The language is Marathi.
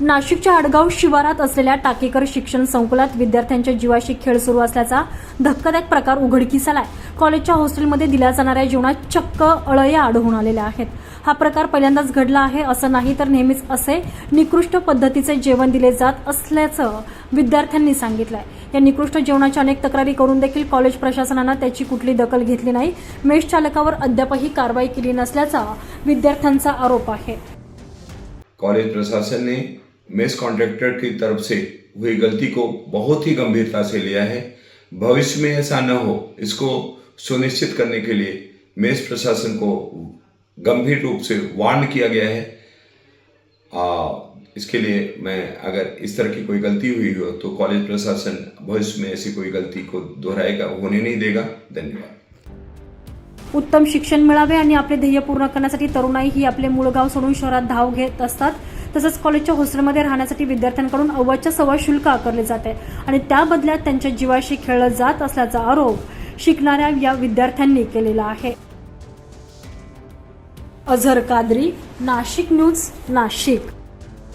नाशिकच्या आडगाव शिवारात असलेल्या टाकेकर शिक्षण संकुलात विद्यार्थ्यांच्या जीवाशी खेळ सुरू असल्याचा धक्कादायक प्रकार उघडकीस आलाय कॉलेजच्या हॉस्टेलमध्ये दिल्या जाणाऱ्या जेवणात चक्क अळया आढळून आलेल्या आहेत. हा प्रकार पहिल्यांदाच घडला आहे असं नाही तर नेहमीच असे निकृष्ट पद्धतीचे जेवण दिले जात असल्याचं विद्यार्थ्यांनी सांगितलंय. या निकृष्ट जेवणाच्या अनेक तक्रारी करून देखील कॉलेज प्रशासनानं त्याची कुठली दखल घेतली नाही. मेष चालकावर अद्यापही कारवाई केली नसल्याचा विद्यार्थ्यांचा आरोप आहे. कॉलेज प्रशासन ने मेस कॉन्ट्रैक्टर की तरफ से हुई गलती को बहुत ही गंभीरता से लिया है। भविष्य में ऐसा न हो इसको सुनिश्चित करने के लिए मेस प्रशासन को गंभीर रूप से वार्न किया गया है। आ, इसके लिए मैं अगर इस तरह की कोई गलती हुई हो तो कॉलेज प्रशासन भविष्य में ऐसी कोई गलती को दोहराएगा होने नहीं देगा। धन्यवाद। उत्तम शिक्षण मिळावे आणि आपले ध्येय पूर्ण करण्यासाठी तरुणाई ही आपले मूळ गाव सोडून शहरात धाव घेत असतात. तसंच कॉलेजच्या हॉस्टेलमध्ये राहण्यासाठी विद्यार्थ्यांकडून अव्वाच्या सव्वा शुल्क आकारले जाते आणि त्या बदल्यात त्यांच्या जीवाशी खेळलं जात असल्याचा आरोप शिकणाऱ्या या विद्यार्थ्यांनी केलेला आहे. अझर कादरी नाशिक न्यूज नाशिक.